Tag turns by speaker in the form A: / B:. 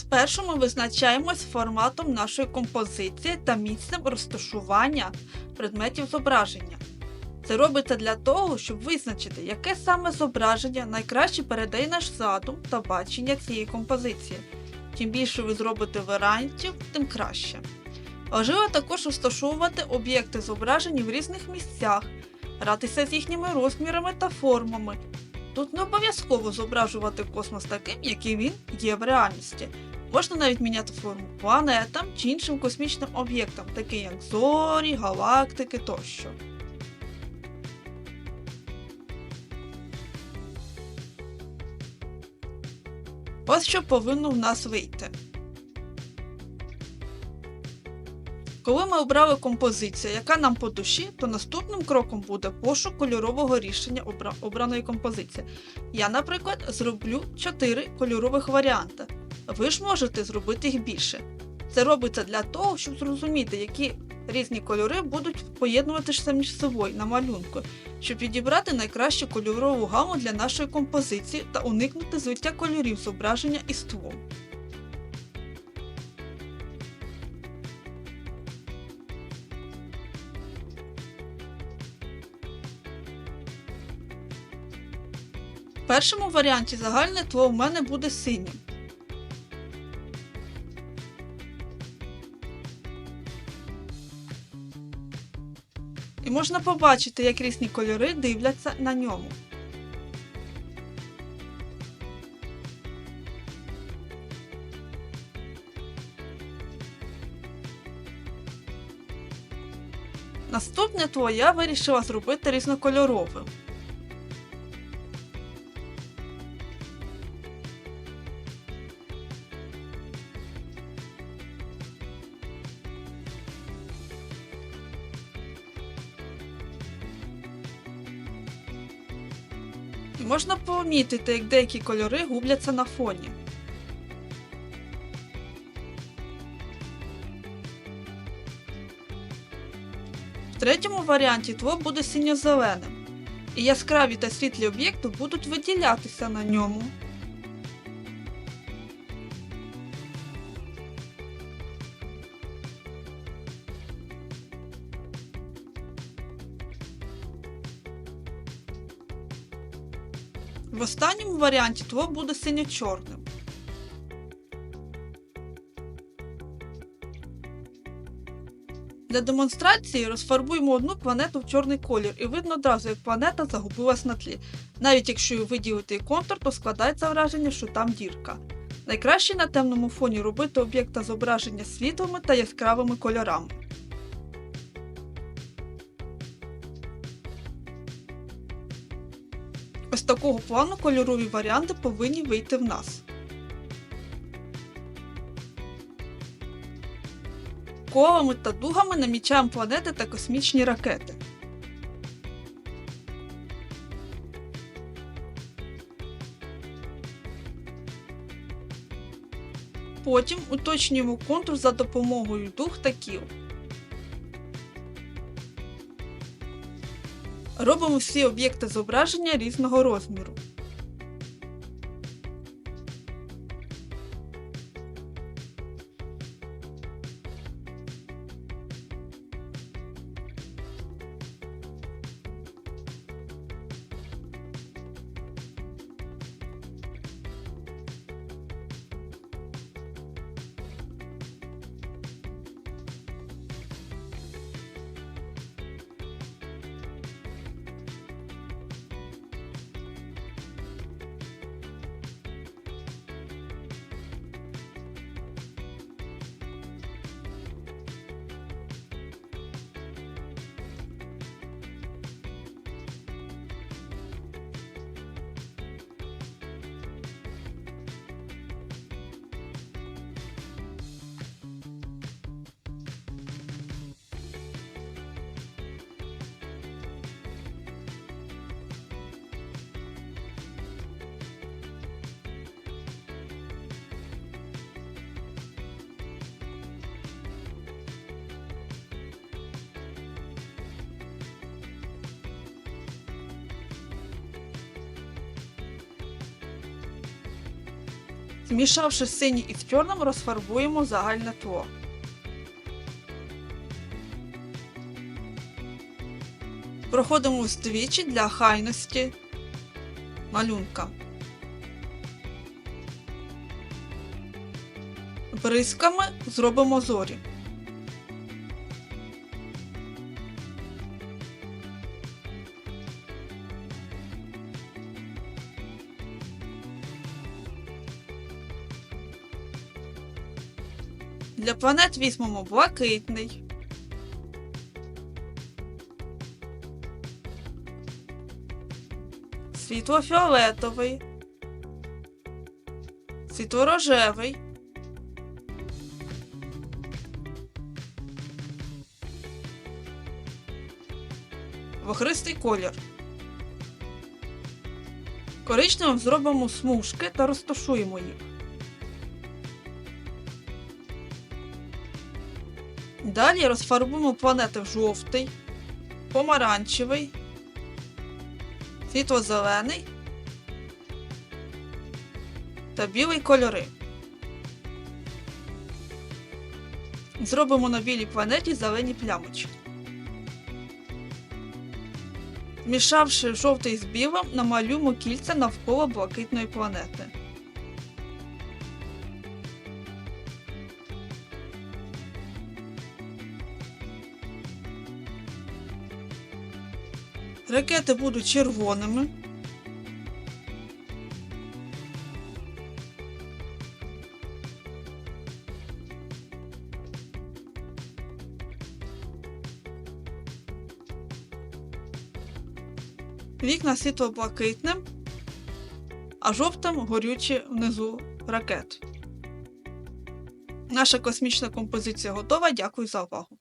A: Спершу ми визначаємось форматом нашої композиції та місцем розташування предметів зображення. Це робиться для того, щоб визначити, яке саме зображення найкраще передає наш задум та бачення цієї композиції. Чим більше ви зробите варіантів, тим краще. Важливо також розташовувати об'єкти зображені в різних місцях, гратися з їхніми розмірами та формами. Тут не обов'язково зображувати космос таким, який він є в реальності. Можна навіть міняти форму планетам чи іншим космічним об'єктам, таким як зорі, галактики тощо. Ось що повинно в нас вийти. Коли ми обрали композицію, яка нам по душі, то наступним кроком буде пошук кольорового рішення обра- обраної композиції. Я, наприклад, зроблю 4 кольорових варіанти. Ви ж можете зробити їх більше. Це робиться для того, щоб зрозуміти, які різні кольори будуть поєднуватися між собою на малюнку, щоб відібрати найкращу кольорову гаму для нашої композиції та уникнути злиття кольорів зображення із ством. В першому варіанті загальне тло в мене буде синім. І можна побачити, як різні кольори дивляться на ньому. Наступне твоя вирішила зробити різнокольоровим. Можна помітити, як деякі кольори губляться на фоні. В третьому варіанті твор буде синьо-зеленим, і яскраві та світлі об'єкти будуть виділятися на ньому. В останньому варіанті тло буде синьо-чорним. Для демонстрації розфарбуємо одну планету в чорний колір і видно одразу, як планета загубилась на тлі. Навіть якщо виділити контур, то складається враження, що там дірка. Найкраще на темному фоні робити об'єкта зображення світлими та яскравими кольорами. Такого плану кольорові варіанти повинні вийти в нас. Колами та дугами намічаємо планети та космічні ракети. Потім уточнюємо контур за допомогою дуг та кіл. Робимо всі об'єкти зображення різного розміру. Змішавши синій із чорним, розфарбуємо загальне тло. Проходимо вздвічі для хайності малюнка. Бризками зробимо зорі. Для планет візьмемо блакитний. Світло-фіолетовий. Світло-рожевий. Вохристий колір. Коричневим зробимо смужки та розташуємо їх. Далі розфарбуємо планети в жовтий, помаранчевий, світло-зелений та білий кольори. Зробимо на білій планеті зелені плямочки. Змішавши жовтий з білим, намалюємо кільця навколо блакитної планети. Ракети будуть червоними. Вікна світло-блакитним, а жовтим горючі внизу ракет. Наша космічна композиція готова. Дякую за увагу.